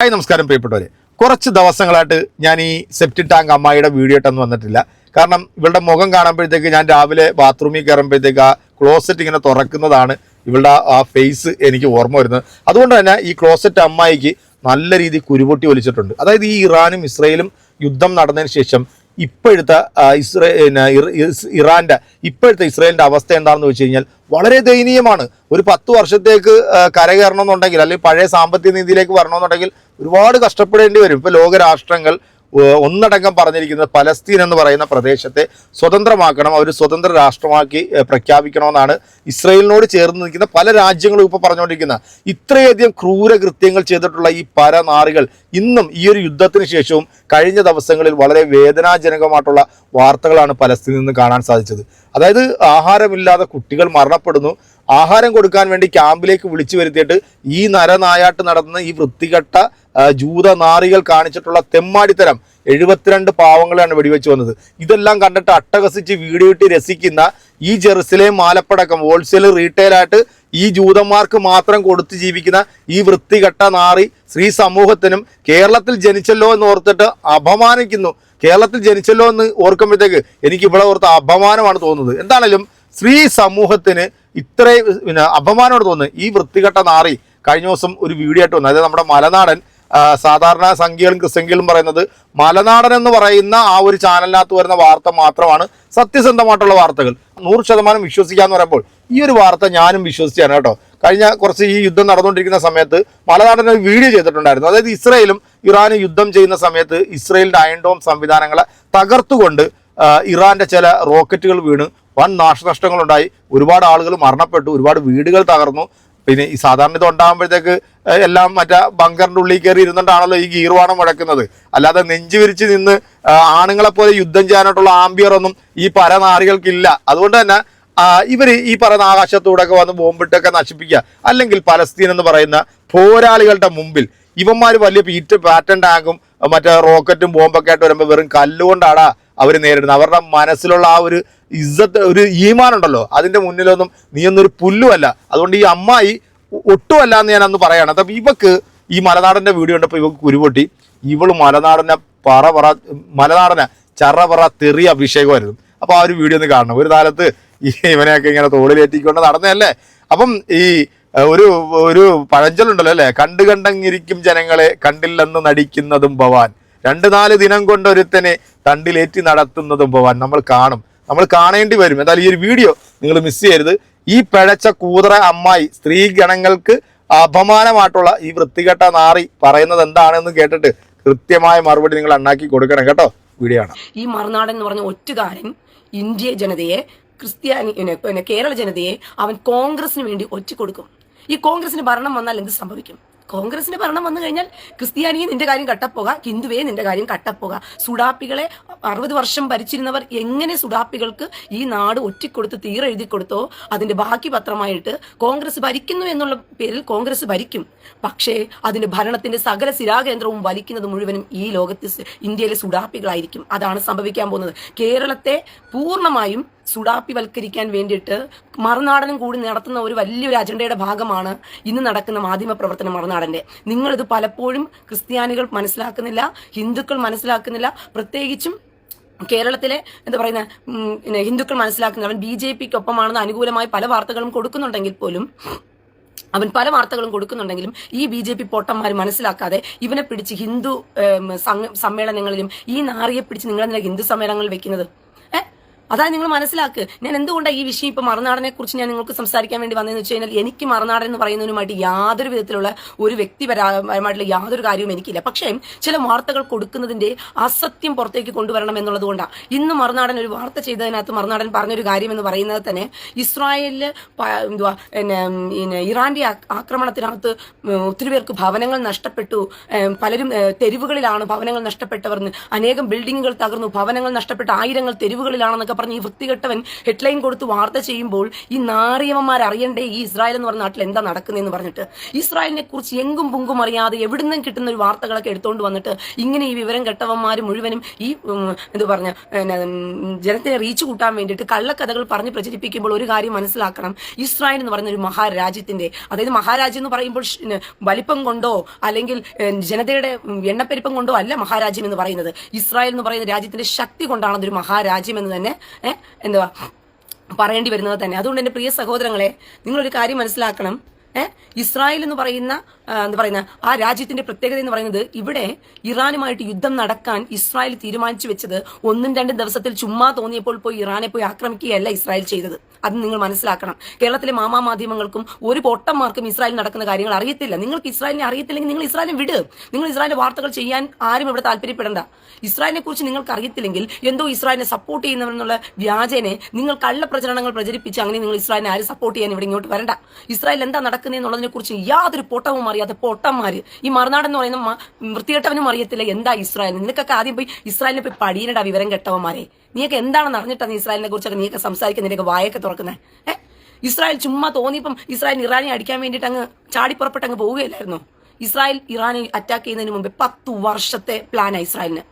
Hi നമസ്കാരം പ്രിയപ്പെട്ടവരെ. കുറച്ച് ദിവസങ്ങളായിട്ട് ഞാൻ ഈ സെപ്റ്റി ടാങ്ക് അമ്മായിയുടെ വീഡിയോ ഇട്ടൊന്നും വന്നിട്ടില്ല. കാരണം ഇവളുടെ മുഖം കാണുമ്പോഴത്തേക്ക് ഞാൻ രാവിലെ ബാത്റൂമിൽ കയറുമ്പോഴത്തേക്ക് ആ ക്ലോസറ്റ് ഇങ്ങനെ തുറക്കുന്നതാണ് ഇവളുടെ ആ- ഫേസ് എനിക്ക് ഓർമ്മ വരുന്നത്. അതുകൊണ്ട് തന്നെ ഈ ക്ലോസറ്റ് അമ്മായിക്ക് നല്ല രീതിയിൽ കുരുപൊട്ടി ഒലിച്ചിട്ടുണ്ട്. അതായത് ഈ ഇറാനും ഇസ്രയേലും യുദ്ധം നടന്നതിന് ശേഷം ഇപ്പോഴത്തെ ഇസ്രേ ഇറാന്റെ ഇപ്പോഴത്തെ ഇസ്രയേലിന്റെ അവസ്ഥ എന്താണെന്ന് വെച്ച് കഴിഞ്ഞാൽ വളരെ ദയനീയമാണ്. ഒരു പത്ത് വർഷത്തേക്ക് കരകയറണമെന്നുണ്ടെങ്കിൽ അല്ലെങ്കിൽ പഴയ സാമ്പത്തിക നീതിയിലേക്ക് വരണമെന്നുണ്ടെങ്കിൽ ഒരുപാട് കഷ്ടപ്പെടേണ്ടി വരും. ഇപ്പോൾ ലോകരാഷ്ട്രങ്ങൾ ഒന്നടങ്കം പറഞ്ഞിരിക്കുന്നത് പലസ്തീൻ എന്ന് പറയുന്ന പ്രദേശത്തെ സ്വതന്ത്രമാക്കണം അവർ സ്വതന്ത്ര രാഷ്ട്രമാക്കി പ്രഖ്യാപിക്കണമെന്നാണ് ഇസ്രയേലിനോട് ചേർന്ന് നിൽക്കുന്ന പല രാജ്യങ്ങളും ഇപ്പോൾ പറഞ്ഞുകൊണ്ടിരിക്കുന്ന ഇത്രയധികം ക്രൂരകൃത്യങ്ങൾ ചെയ്തിട്ടുള്ള ഈ പരനാറികൾ ഇന്നും ഈ ഒരു യുദ്ധത്തിന് ശേഷവും കഴിഞ്ഞ ദിവസങ്ങളിൽ വളരെ വേദനാജനകമായിട്ടുള്ള വാർത്തകളാണ് പലസ്തീനിൽ നിന്ന് കാണാൻ സാധിച്ചത്. അതായത് ആഹാരമില്ലാതെ കുട്ടികൾ മരണപ്പെടുന്നു ആഹാരം കൊടുക്കാൻ വേണ്ടി ക്യാമ്പിലേക്ക് വിളിച്ചു വരുത്തിയിട്ട് ഈ നരനായാട്ട് നടത്തുന്ന ഈ വൃത്തികെട്ട ജൂത ജൂതനാറികൾ കാണിച്ചിട്ടുള്ള തെമ്മാടിത്തരം എഴുപത്തിരണ്ട് പാവങ്ങളാണ് വെടിവെച്ച് വന്നത്. ഇതെല്ലാം കണ്ടിട്ട് അട്ടകസിച്ച് വീഡിയോ ഇട്ട് രസിക്കുന്ന ഈ ജെറുസലേം മാലപ്പടക്കം ഹോൾസെയിൽ റീറ്റെയിലായിട്ട് ഈ ജൂതന്മാർക്ക് മാത്രം കൊടുത്ത് ജീവിക്കുന്ന ഈ വൃത്തികെട്ട നാറി സ്ത്രീ സമൂഹത്തിനും കേരളത്തിൽ ജനിച്ചല്ലോ എന്ന് ഓർത്തിട്ട് അപമാനിക്കുന്നു. കേരളത്തിൽ ജനിച്ചല്ലോ എന്ന് ഓർക്കുമ്പോഴത്തേക്ക് എനിക്ക് ഇവിടെ ഓർത്ത് അപമാനമാണ് തോന്നുന്നത്. എന്താണേലും സ്ത്രീ സമൂഹത്തിന് ഇത്രയും പിന്നെ അപമാനോട് തോന്നുന്നു ഈ വൃത്തികെട്ട നാറി കഴിഞ്ഞ ദിവസം ഒരു വീഡിയോ ആയിട്ട് വന്നു. അതായത് നമ്മുടെ മലനാടൻ സാധാരണ സംഖ്യകളും ക്രിസംഖ്യകളും പറയുന്നത് മലനാടൻ എന്ന് പറയുന്ന ആ ഒരു ചാനലിനകത്ത് വരുന്ന വാർത്ത മാത്രമാണ് സത്യസന്ധമായിട്ടുള്ള വാർത്തകൾ. നൂറ് ശതമാനം വിശ്വസിക്കാന്ന് പറയുമ്പോൾ ഈ ഒരു വാർത്ത ഞാനും വിശ്വസിച്ചാണ് കേട്ടോ. കഴിഞ്ഞ കുറച്ച് ഈ യുദ്ധം നടന്നുകൊണ്ടിരിക്കുന്ന സമയത്ത് മലനാടൻ ഒരു വീഡിയോ ചെയ്തിട്ടുണ്ടായിരുന്നു. അതായത് ഇസ്രയേലും ഇറാനും യുദ്ധം ചെയ്യുന്ന സമയത്ത് ഇസ്രയേലിന്റെ അയൺഡോം സംവിധാനങ്ങളെ തകർത്തുകൊണ്ട് ഇറാന്റെ ചില റോക്കറ്റുകൾ വീണ് വൻ നാശനഷ്ടങ്ങളുണ്ടായി. ഒരുപാട് ആളുകൾ മരണപ്പെട്ടു. ഒരുപാട് വീടുകൾ തകർന്നു. പിന്നെ ഈ സാധാരണ ഇത് ഉണ്ടാകുമ്പോഴത്തേക്ക് എല്ലാം മറ്റേ ബങ്കറിന്റെ ഉള്ളിൽ കയറി ഇരുന്നിട്ടാണല്ലോ ഈ ഗീർവാണം മുഴക്കുന്നത്. അല്ലാതെ നെഞ്ചു വിരിച്ച് നിന്ന് ആണുങ്ങളെ പോലെ യുദ്ധം ചെയ്യാനായിട്ടുള്ള ആംബിയറൊന്നും ഈ പരനാറികൾക്കില്ല. അതുകൊണ്ട് തന്നെ ഇവർ ഈ പറയുന്ന ആകാശത്തൂടെ ഒക്കെ വന്ന് ബോംബിട്ടൊക്കെ നശിപ്പിക്കുക. അല്ലെങ്കിൽ പലസ്തീൻ എന്ന് പറയുന്ന പോരാളികളുടെ മുമ്പിൽ ഇവന്മാർ വലിയ പീറ്റ് പാറ്റൻ ടാങ്കും മറ്റേ റോക്കറ്റും ബോംബൊക്കെ ആയിട്ട് വരുമ്പോൾ വെറും കല്ലുകൊണ്ടാണ് അവർ നേരിടുന്നത് അവരുടെ മനസ്സിലുള്ള ആ ഒരു ഇസ്സത്ത് ഒരു ഈമാനുണ്ടല്ലോ. അതിന്റെ മുന്നിലൊന്നും നീയൊന്നൊരു പുല്ലുമല്ല. അതുകൊണ്ട് ഈ അമ്മായി ഒട്ടുമല്ല എന്ന് ഞാൻ അന്ന് പറയാണ്. അപ്പം ഇവക്ക് ഈ മലനാടന്റെ വീഡിയോ കണ്ടപ്പോൾ ഇവക്ക് കുരുപൊട്ടി. ഇവൾ മലനാടനെ പറ പറ മലനാടനെ ചറ പറ തെറിയ അഭിഷേകമായിരുന്നു. അപ്പോൾ ആ ഒരു വീഡിയോ ഒന്ന് കാണണം. ഒരു കാലത്ത് ഈ ഇവനെയൊക്കെ ഇങ്ങനെ തോളിലേറ്റിക്കൊണ്ട് നടന്നതല്ലേ? അപ്പം ഈ ഒരു ഒരു പഴഞ്ചൊല്ലുണ്ടല്ലോ അല്ലേ? കണ്ടു കണ്ടങ്ങിരിക്കും ജനങ്ങളെ കണ്ടില്ലെന്ന് നടിക്കുന്നതും ഭവാൻ. രണ്ട് നാല് ദിനം കൊണ്ട് ഒരുത്തനെ തണ്ടിലേറ്റി നടത്തുന്നതും ഭവാൻ. നമ്മൾ കാണും. നമ്മൾ കാണേണ്ടി വരും. എന്നാലും ഈ ഒരു വീഡിയോ നിങ്ങൾ മിസ് ചെയ്യരുത്. ഈ പിഴച്ച കൂതറ അമ്മായി സ്ത്രീ ഗണങ്ങൾക്ക് അപമാനമായിട്ടുള്ള ഈ വൃത്തികെട്ട നാറി പറയുന്നത് എന്താണെന്ന് കേട്ടിട്ട് കൃത്യമായ മറുപടി നിങ്ങൾ അണ്ണാക്കി കൊടുക്കണം കേട്ടോ. വീഡിയോ ആണ് ഈ മറുനാടൻ എന്ന് പറഞ്ഞ ഒറ്റുകാരൻ ഇന്ത്യ ജനതയെ ക്രിസ്ത്യാനി കേരള ജനതയെ അവൻ കോൺഗ്രസിന് വേണ്ടി ഒറ്റിക്കൊടുക്കും. ഈ കോൺഗ്രസിന് ഭരണം വന്നാൽ എന്ത് സംഭവിക്കും? കോൺഗ്രസിന് ഭരണം വന്നു കഴിഞ്ഞാൽ ക്രിസ്ത്യാനിയെ നിന്റെ കാര്യം കട്ടപ്പോക ഹിന്ദുവേ നിന്റെ കാര്യം കട്ടപ്പോക. സുഡാപ്പികളെ അറുപത് വർഷം ഭരിച്ചിരുന്നവർ എങ്ങനെ സുഡാപ്പികൾക്ക് ഈ നാട് ഒറ്റിക്കൊടുത്ത് തീരെഴുതി കൊടുത്തോ അതിന്റെ ബാക്കി പത്രമായിട്ട് കോൺഗ്രസ് ഭരിക്കുന്നു എന്നുള്ള പേരിൽ കോൺഗ്രസ് ഭരിക്കും. പക്ഷേ അതിന്റെ ഭരണത്തിന്റെ സകല സ്ഥിരാകേന്ദ്രവും വലിക്കുന്നത് മുഴുവനും ഈ ലോകത്ത് ഇന്ത്യയിലെ സുഡാപ്പികളായിരിക്കും. അതാണ് സംഭവിക്കാൻ പോകുന്നത്. കേരളത്തെ പൂർണമായും സുഡാപ്പിവൽക്കരിക്കാൻ വേണ്ടിയിട്ട് മറുനാടനും കൂടി നടത്തുന്ന ഒരു വലിയൊരു അജണ്ടയുടെ ഭാഗമാണ് ഇന്ന് നടക്കുന്ന മാധ്യമ പ്രവർത്തനം മറുനാടന്റെ നിങ്ങളിത് പലപ്പോഴും ക്രിസ്ത്യാനികൾ മനസ്സിലാക്കുന്നില്ല ഹിന്ദുക്കൾ മനസ്സിലാക്കുന്നില്ല. പ്രത്യേകിച്ചും കേരളത്തിലെ എന്താ പറയുന്ന പിന്നെ ഹിന്ദുക്കൾ മനസ്സിലാക്കുന്ന അവൻ ബി ജെ പിക്ക് ഒപ്പമാണെന്ന് അനുകൂലമായി പല വാർത്തകളും കൊടുക്കുന്നുണ്ടെങ്കിൽ പോലും അവൻ പല വാർത്തകളും കൊടുക്കുന്നുണ്ടെങ്കിലും ഈ ബി ജെ പി പൊട്ടന്മാർ മനസ്സിലാക്കാതെ ഇവനെ പിടിച്ച് ഹിന്ദു സമ്മേളനങ്ങളിലും ഈ നാറിയെ പിടിച്ച് നിങ്ങളെന്തിനാണ് ഹിന്ദു സമ്മേളനങ്ങളിൽ വെക്കുന്നത്? അതായത് നിങ്ങൾ മനസ്സിലാക്കുക ഞാൻ എന്തുകൊണ്ടാണ് ഈ വിഷയം ഇപ്പൊ മറുനാടനെ കുറിച്ച് ഞാൻ നിങ്ങൾക്ക് സംസാരിക്കാൻ വേണ്ടി വന്നതെന്ന് വെച്ച് കഴിഞ്ഞാൽ എനിക്ക് മറുനാടൻ എന്ന് പറയുന്നതിനുമായിട്ട് യാതൊരു വിധത്തിലുള്ള ഒരു വ്യക്തിപരമായിട്ടുള്ള യാതൊരു കാര്യവും എനിക്കില്ല. പക്ഷേ ചില വാർത്തകൾ കൊടുക്കുന്നതിന്റെ അസത്യം പുറത്തേക്ക് കൊണ്ടുവരണം എന്നുള്ളത് കൊണ്ടാണ് ഇന്ന് മറുനാടൻ ഒരു വാർത്ത ചെയ്തതിനകത്ത് മറുനാടൻ പറഞ്ഞൊരു കാര്യം എന്ന് പറയുന്നത് തന്നെ ഇസ്രായേലിൽ എന്തുവാ പിന്നെ ഇറാന്റെ ആക്രമണത്തിനകത്ത് ഒത്തിരി പേർക്ക് ഭവനങ്ങൾ നഷ്ടപ്പെട്ടു. പലരും തെരുവുകളിലാണ് ഭവനങ്ങൾ നഷ്ടപ്പെട്ടവർ അനേകം ബിൽഡിങ്ങുകൾ തകർന്നു. ഭവനങ്ങൾ നഷ്ടപ്പെട്ട ആയിരങ്ങൾ തെരുവുകളിലാണെന്നൊക്കെ പറഞ്ഞ് ഈ വൃത്തികെട്ടവൻ ഹെഡ്ലൈൻ കൊടുത്ത് വാർത്ത ചെയ്യുമ്പോൾ ഈ നാറിയമ്മമാർ അറിയണ്ടേ ഈ ഇസ്രായേൽ എന്ന് പറഞ്ഞ നാട്ടിൽ എന്താ നടക്കുന്നതെന്ന് പറഞ്ഞിട്ട്? ഇസ്രായേലിനെ കുറിച്ച് എങ്കും പുങ്കും അറിയാതെ എവിടുന്നും കിട്ടുന്ന ഒരു വാർത്തകളൊക്കെ എടുത്തുകൊണ്ട് വന്നിട്ട് ഇങ്ങനെ ഈ വിവരം കെട്ടവന്മാർ മുഴുവനും ഈ എന്ത് പറഞ്ഞ ജനത്തിനെ റീച്ച് കൂട്ടാൻ വേണ്ടിയിട്ട് കള്ളക്കഥകൾ പറഞ്ഞ് പ്രചരിപ്പിക്കുമ്പോൾ ഒരു കാര്യം മനസ്സിലാക്കണം. ഇസ്രായേൽ എന്ന് പറയുന്ന ഒരു മഹാരാജ്യത്തിന്റെ അതായത് മഹാരാജ്യം എന്ന് പറയുമ്പോൾ വലിപ്പം കൊണ്ടോ അല്ലെങ്കിൽ ജനതയുടെ എണ്ണപ്പെരുപ്പം കൊണ്ടോ അല്ല മഹാരാജ്യം എന്ന് പറയുന്നത്. ഇസ്രായേൽ എന്ന് പറയുന്ന രാജ്യത്തിന്റെ ശക്തി കൊണ്ടാണ് അതൊരു മഹാരാജ്യം എന്ന് തന്നെ എന്തുവാ? പറയേണ്ടി വരുന്നത് തന്നെ. അതുകൊണ്ട് എന്റെ പ്രിയ സഹോദരങ്ങളെ നിങ്ങളൊരു കാര്യം മനസ്സിലാക്കണം. ഇസ്രായേൽ എന്ന് പറയുന്ന എന്താ പറയുന്ന ആ രാജ്യത്തിന്റെ പ്രത്യേകത എന്ന് പറയുന്നത് ഇവിടെ ഇറാനുമായിട്ട് യുദ്ധം നടക്കാൻ ഇസ്രായേൽ തീരുമാനിച്ചു വെച്ചത് ഒന്നും രണ്ടും ദിവസത്തിൽ ചുമ്മാ തോന്നിയപ്പോൾ പോയി ഇറാനെ പോയി ആക്രമിക്കുകയല്ല ഇസ്രായേൽ ചെയ്തത്. അത് നിങ്ങൾ മനസ്സിലാക്കണം. കേരളത്തിലെ മാമാ മാധ്യമങ്ങൾക്കും ഒരു പൊട്ടന്മാർക്കും ഇസ്രായേൽ നടക്കുന്ന കാര്യങ്ങൾ അറിയത്തില്ല. നിങ്ങൾക്ക് ഇസ്രായേലിനെ അറിയത്തില്ലെങ്കിൽ നിങ്ങൾ ഇസ്രായേലിനെ വിട്. നിങ്ങൾ ഇസ്രായേലിന്റെ വാർത്തകൾ ചെയ്യാൻ ആരും ഇവിടെ താല്പര്യപ്പെടേണ്ട. ഇസ്രായേലിനെ കുറിച്ച് നിങ്ങൾക്ക് അറിയത്തില്ലെങ്കിൽ എന്തോ ഇസ്രായേലിനെ സപ്പോർട്ട് ചെയ്യുന്നവരെന്നുള്ള വ്യാജനെ നിങ്ങൾ കള്ള പ്രചരണങ്ങൾ പ്രചരിപ്പിച്ച് അങ്ങനെ നിങ്ങൾ ഇസ്രായേലിനെ ആരും സപ്പോർട്ട് ചെയ്യാൻ ഇവിടെ ഇങ്ങോട്ട് വരണ്ട. ഇസ്രായേൽ എന്താ നടക്കുന്നതെന്നുള്ളതിനെ കുറിച്ച് യാതൊരു പൊട്ടവും അറിയാത്ത പൊട്ടന്മാര്. ഈ മറുനാട് എന്ന് പറയുന്ന വൃത്തികെട്ടവനും അറിയത്തില്ല. എന്താ ഇസ്രായേൽ? നിനക്കൊക്കെ ആദ്യം പോയി ഇസ്രായേലിനെ പോയി പടിയനടാ വിവരം കെട്ടവന്മാരെ. നീയൊക്കെ എന്താണ് അറിഞ്ഞിട്ടാണ് ഇസ്രായേലിനെ കുറിച്ചൊക്കെ നീയൊക്കെ സംസാരിക്കുന്ന? നിനക്ക് വായൊക്കെ തുറക്കുന്നത് ഏഹ് ഇസ്രായേൽ ചുമ്മാ തോന്നിയപ്പം ഇസ്രായേൽ ഇറാനെ അടിക്കാൻ വേണ്ടിയിട്ട് അങ്ങ് ചാടിപ്പുറപ്പെട്ട് അങ്ങ് പോവുകയല്ലായിരുന്നു? ഇസ്രായേൽ ഇറാനെ അറ്റാക്ക് ചെയ്യുന്നതിന് മുമ്പ് പത്തു വർഷത്തെ പ്ലാനാണ് ഇസ്രായേലിന്.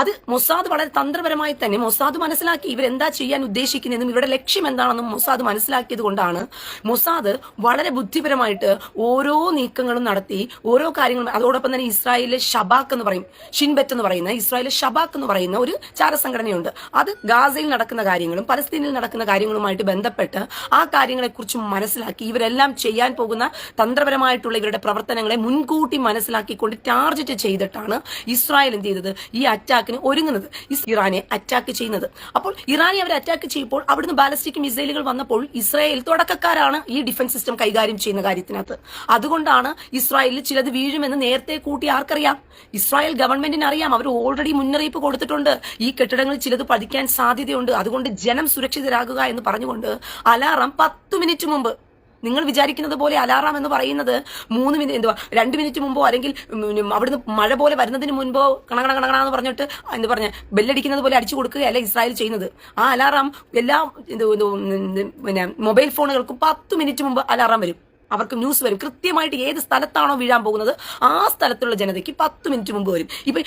അത് മൊസാദ് വളരെ തന്ത്രപരമായി തന്നെ മൊസാദ് മനസ്സിലാക്കി ഇവരെന്താ ചെയ്യാൻ ഉദ്ദേശിക്കുന്നതെന്നും ഇവരുടെ ലക്ഷ്യം എന്താണെന്നും മൊസാദ് മനസ്സിലാക്കിയത് കൊണ്ടാണ് മൊസാദ് വളരെ ബുദ്ധിപരമായിട്ട് ഓരോ നീക്കങ്ങളും നടത്തി ഓരോ കാര്യങ്ങളും അതോടൊപ്പം തന്നെ ഇസ്രായേലിലെ ഷബാക്ക് എന്ന് പറയും ഷിൻബെറ്റ് എന്ന് പറയുന്ന ഇസ്രായേലിലെ ഷബാക്ക് എന്ന് പറയുന്ന ഒരു ചാരസംഘടനയുണ്ട്. അത് ഗാസയിൽ നടക്കുന്ന കാര്യങ്ങളും പലസ്തീനിൽ നടക്കുന്ന കാര്യങ്ങളുമായിട്ട് ബന്ധപ്പെട്ട് ആ കാര്യങ്ങളെക്കുറിച്ച് മനസ്സിലാക്കി ഇവരെല്ലാം ചെയ്യാൻ പോകുന്ന തന്ത്രപരമായിട്ടുള്ള ഇവരുടെ പ്രവർത്തനങ്ങളെ മുൻകൂട്ടി മനസ്സിലാക്കിക്കൊണ്ട് ടാർജറ്റ് ചെയ്തിട്ടാണ് ഇസ്രായേൽ എന്ത് ചെയ്തത്? അറ്റാക്കിന് ഒരുങ്ങുന്നത് ഇറാനെ അറ്റാക്ക് ചെയ്യുന്നത്. അപ്പോൾ ഇറാനെ അവർ അറ്റാക്ക് ചെയ്യുമ്പോൾ അവിടുന്ന് ബാലസ്റ്റിക് മിസൈലുകൾ വന്നപ്പോൾ ഇസ്രായേൽ തുടക്കക്കാരാണ് ഈ ഡിഫൻസ് സിസ്റ്റം കൈകാര്യം ചെയ്യുന്ന കാര്യത്തിനകത്ത്. അതുകൊണ്ടാണ് ഇസ്രായേലിൽ ചിലത് വീഴുമെന്ന് നേരത്തെ കൂട്ടി ആർക്കറിയാം? ഇസ്രായേൽ ഗവൺമെന്റിന് അറിയാം അവർ ഓൾറെഡി മുന്നറിയിപ്പ് കൊടുത്തിട്ടുണ്ട്. ഈ കെട്ടിടങ്ങളിൽ ചിലത് പതിക്കാൻ സാധ്യതയുണ്ട്. അതുകൊണ്ട് ജനം സുരക്ഷിതരാകുക എന്ന് പറഞ്ഞുകൊണ്ട് അലാറം പത്ത് മിനിറ്റ് മുമ്പ് നിങ്ങൾ വിചാരിക്കുന്നത് പോലെ അലാറാം എന്ന് പറയുന്നത് മൂന്ന് മിനിറ്റ് എന്തുവാ രണ്ട് മിനിറ്റ് മുമ്പോ അല്ലെങ്കിൽ അവിടുന്ന് മഴ പോലെ വരുന്നതിന് മുൻപോ കണകണ കണകണ എന്ന് പറഞ്ഞിട്ട് എന്ത് പറഞ്ഞ ബെല്ലടിക്കുന്നത് പോലെ അടിച്ചു കൊടുക്കുകയല്ല ഇസ്രായേൽ ചെയ്യുന്നത്. ആ അലാറാം എല്ലാ പിന്നെ മൊബൈൽ ഫോണുകൾക്കും പത്ത് മിനിറ്റ് മുമ്പ് അലാറാം വരും. അവർക്ക് ന്യൂസ് വരും. കൃത്യമായിട്ട് ഏത് സ്ഥലത്താണോ വീഴാൻ പോകുന്നത് ആ സ്ഥലത്തുള്ള ജനതയ്ക്ക് പത്ത് മിനിറ്റ് മുമ്പ് വരും. ഇപ്പം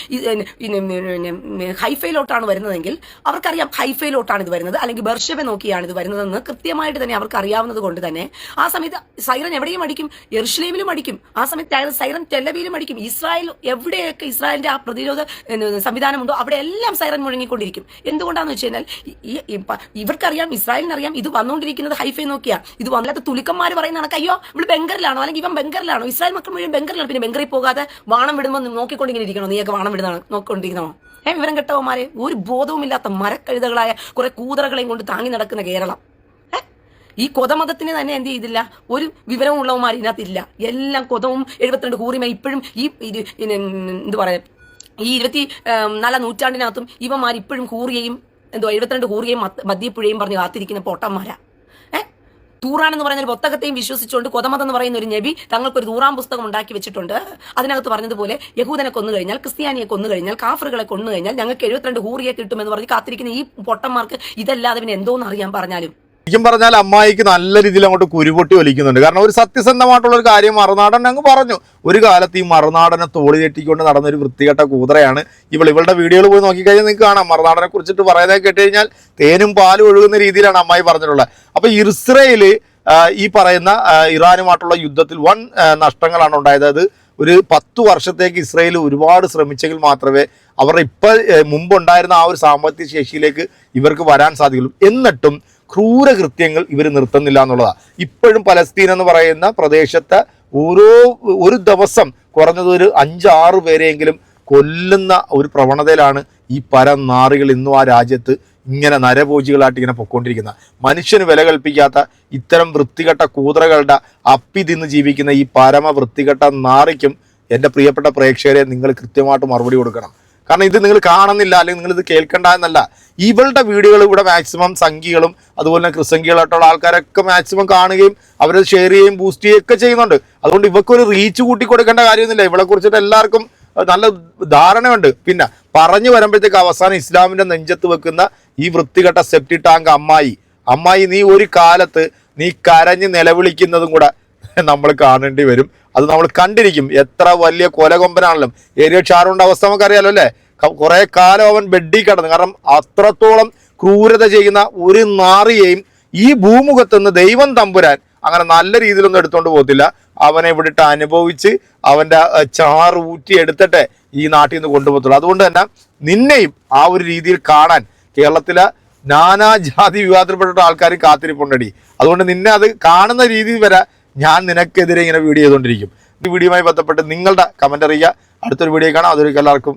പിന്നെ, ഹൈഫയിലോട്ടാണ് വരുന്നതെങ്കിൽ അവർക്കറിയാം ഹൈഫയിലോട്ടാണ് ഇത് വരുന്നത്. അല്ലെങ്കിൽ ബർഷവെ നോക്കിയാണ് ഇത് വരുന്നതെന്ന് കൃത്യമായിട്ട് തന്നെ അവർക്ക് അറിയാവുന്നത് കൊണ്ട് തന്നെ ആ സമയത്ത് സൈറൻ എവിടെയും അടിക്കും എർഷ്ലേമിലും അടിക്കും. ആ സമയത്ത് സൈറൻ ടെലവിയിലും അടിക്കും. ഇസ്രായേൽ എവിടെയൊക്കെ ഇസ്രായേലിന്റെ ആ പ്രതിരോധ സംവിധാനമുണ്ടോ അവിടെ എല്ലാം സൈറൻ മുഴങ്ങിക്കൊണ്ടിരിക്കും. എന്തുകൊണ്ടാന്ന് വെച്ച് കഴിഞ്ഞാൽ ഇവർക്കറിയാം ഇസ്രായേലിനറിയാം ഇത് വന്നുകൊണ്ടിരിക്കുന്നത് ഹൈഫൈ നോക്കിയാ. ഇത് വന്നില്ലാത്ത തുലുക്കന്മാർ പറയുന്ന കണക്ക് ഇവിടെ ബംഗറിലാണോ? അല്ലെങ്കിൽ ഇവൻ ബംഗറിലാണോ? ഇസ്രായേൽ മക്കൾ മുഴുവൻ ബംഗറിലാണ്. പിന്നെ ബംഗറിൽ പോകാതെ വാണം വിടുമ്പോൾ നോക്കിക്കൊണ്ടിങ്ങനെ ഇരിക്കണോ നീയൊക്കെ വാണം വിടുന്നതാണ്. നോക്കിക്കൊണ്ടിരിക്കണോ? ഏ വിവരം കെട്ടവന്മാരെ ഒരു ബോധവുമില്ലാത്ത മരക്കഴുതകളായ കുറെ കൂതറകളെയും കൊണ്ട് താങ്ങി നടക്കുന്ന കേരളം. ഈ കൊതമതത്തിന് തന്നെ എന്ത് ചെയ്തില്ല? ഒരു വിവരവും ഉള്ളവന്മാർ ഇതിനകത്തില്ല. എല്ലാം കൊതവും എഴുപത്തിരണ്ട് കൂറിമ ഇപ്പോഴും ഈ എന്ത് പറയാ? ഈ ഇരുപത്തി നാലാം നൂറ്റാണ്ടിനകത്തും ഇവന്മാർ ഇപ്പോഴും കൂറിയയും എന്തോ എഴുപത്തിരണ്ട് കൂറിയയും മദ്യപ്പുഴയും പറഞ്ഞ് കാത്തിരിക്കുന്ന പൊട്ടന്മാരാ. തൂറാൻ എന്ന് പറയുന്ന ഒരു പുസ്തകത്തെയും വിശ്വസിച്ചുകൊണ്ട് കൊതമത് എന്ന് പറയുന്ന ഒരു നബി തങ്ങൾക്കൊരു തൂറാൻ പുസ്തകം ഉണ്ടാക്കി വെച്ചിട്ടുണ്ട്. അതിനകത്ത് പറഞ്ഞതുപോലെ യഹൂദനെ കൊന്നു കഴിഞ്ഞാൽ ക്രിസ്ത്യാനിയെ കൊന്നു കഴിഞ്ഞാൽ കാഫറുകളെ കൊന്നു കഴിഞ്ഞാൽ ഞങ്ങൾക്ക് എഴുപത്തിരണ്ട് ഹൂറിയെ കിട്ടുമെന്ന് പറഞ്ഞ് കാത്തിരിക്കുന്ന ഈ പൊട്ടന്മാർക്ക് ഇതല്ലാതെ പിന്നെ എന്തോന്ന് അറിയാൻ പറഞ്ഞാലും? ശരിക്കും പറഞ്ഞാൽ അമ്മായിക്ക് നല്ല രീതിയിൽ അങ്ങോട്ട് കുരുപൊട്ടി ഒലിക്കുന്നുണ്ട്. കാരണം ഒരു സത്യസന്ധമായിട്ടുള്ള ഒരു കാര്യം മറുനാടൻ അങ്ങ് പറഞ്ഞു. ഒരു കാലത്ത് ഈ മറുനാടനെ തോളി തെറ്റിക്കൊണ്ട് നടന്ന ഒരു വൃത്തികെട്ട കൂതറയാണ് ഇവൾ. ഇവളുടെ വീഡിയോകൾ പോയി നോക്കിക്കഴിഞ്ഞാൽ നിങ്ങൾക്ക് കാണാം. മറുനാടനെ കുറിച്ചിട്ട് പറയുന്നത് കേട്ട് കഴിഞ്ഞാൽ തേനും പാലും ഒഴുകുന്ന രീതിയിലാണ് അമ്മായി പറഞ്ഞിട്ടുള്ളത്. അപ്പൊ ഇസ്രയേൽ ഈ പറയുന്ന ഇറാനുമായിട്ടുള്ള യുദ്ധത്തിൽ വൻ നഷ്ടങ്ങളാണ് ഉണ്ടായത്. അത് ഒരു പത്തു വർഷത്തേക്ക് ഇസ്രയേൽ ഒരുപാട് ശ്രമിച്ചെങ്കിൽ മാത്രമേ അവരുടെ ഇപ്പം മുമ്പുണ്ടായിരുന്ന ആ ഒരു സാമ്പത്തിക ശേഷിയിലേക്ക് ഇവർക്ക് വരാൻ സാധിക്കുള്ളൂ. എന്നിട്ടും ക്രൂരകൃത്യങ്ങൾ ഇവർ നിർത്തുന്നില്ല എന്നുള്ളതാണ് ഇപ്പോഴും പലസ്തീൻ എന്ന് പറയുന്ന പ്രദേശത്തെ ഓരോ ഒരു ദിവസം കുറഞ്ഞത് ഒരു അഞ്ചാറ് പേരെയെങ്കിലും കൊല്ലുന്ന ഒരു പ്രവണതയിലാണ് ഈ പരനാറികൾ ഇന്നും ആ രാജ്യത്ത് ഇങ്ങനെ നരഭോജികളായിട്ട് ഇങ്ങനെ പൊക്കോണ്ടിരിക്കുന്ന മനുഷ്യന് വില കൽപ്പിക്കാത്ത ഇത്തരം വൃത്തികെട്ട കൂതറകളുടെ അപ്പി തിന്ന് ജീവിക്കുന്ന ഈ പരമ വൃത്തികെട്ട നാറിക്കും എന്റെ പ്രിയപ്പെട്ട പ്രേക്ഷകരെ നിങ്ങൾ കൃത്യമായിട്ട് മറുപടി കൊടുക്കണം. കാരണം ഇത് നിങ്ങൾ കാണുന്നില്ല അല്ലെങ്കിൽ നിങ്ങൾ ഇത് കേൾക്കണ്ട എന്നല്ല. ഇവളുടെ വീഡിയോകൾ ഇവിടെ മാക്സിമം സംഖ്യകളും അതുപോലെ തന്നെ ക്രിസംഖ്യകളായിട്ടുള്ള ആൾക്കാരൊക്കെ മാക്സിമം കാണുകയും അവരെ ഷെയർ ചെയ്യുകയും ബൂസ്റ്റ് ചെയ്യുകയും ഒക്കെ ചെയ്യുന്നുണ്ട്. അതുകൊണ്ട് ഇവക്കൊരു റീച്ച് കൂട്ടി കൊടുക്കേണ്ട കാര്യമൊന്നുമില്ല. ഇവളെ കുറിച്ചിട്ട് എല്ലാവർക്കും നല്ല ധാരണയുണ്ട്. പിന്നെ പറഞ്ഞു വരുമ്പോഴത്തേക്ക് അവസാനം ഇസ്ലാമിന്റെ നെഞ്ചത്ത് വെക്കുന്ന ഈ വൃത്തികെട്ട സെപ്റ്റി ടാങ്ക് അമ്മായി. അമ്മായി നീ ഒരു കാലത്ത് നീ കരഞ്ഞ് നിലവിളിക്കുന്നതും കൂടെ നമ്മൾ കാണേണ്ടി വരും. അത് നമ്മൾ കണ്ടിരിക്കും. എത്ര വലിയ കൊലകൊമ്പനാണല്ലോ ഏരിയ ഷാറുണ്ട് അവസ്ഥ നമുക്കറിയാലോ അല്ലേ? കുറേ കാലം അവൻ ബെഡി കിടന്നു. കാരണം അത്രത്തോളം ക്രൂരത ചെയ്യുന്ന ഒരു നാറിയെയും ഈ ഭൂമുഖത്തുനിന്ന് ദൈവം തമ്പുരാൻ അങ്ങനെ നല്ല രീതിയിലൊന്നും എടുത്തോണ്ട് പോകത്തില്ല. അവനെ ഇവിടിട്ട് അനുഭവിച്ച് അവന്റെ അഹ്, ചാറ് ഊറ്റി എടുത്തിട്ട് ഈ നാട്ടിൽ നിന്ന് കൊണ്ടുപോകത്തുള്ളൂ. അതുകൊണ്ട് തന്നെ നിന്നെയും ആ ഒരു രീതിയിൽ കാണാൻ കേരളത്തിലെ നാനാജാതി വിവാദത്തിൽപ്പെട്ട ആൾക്കാർ കാത്തിരിപ്പുണ്ടടി. അതുകൊണ്ട് നിന്നെ അത് കാണുന്ന രീതിയിൽ വരെ ഞാൻ നിനക്കെതിരെ ഇങ്ങനെ വീഡിയോ ചെയ്തുകൊണ്ടിരിക്കും. ഈ വീഡിയോയുമായി ബന്ധപ്പെട്ട് നിങ്ങളുടെ കമന്റ് അറിയുക. അടുത്തൊരു വീഡിയോ കാണാം. അതൊരു എല്ലാവർക്കും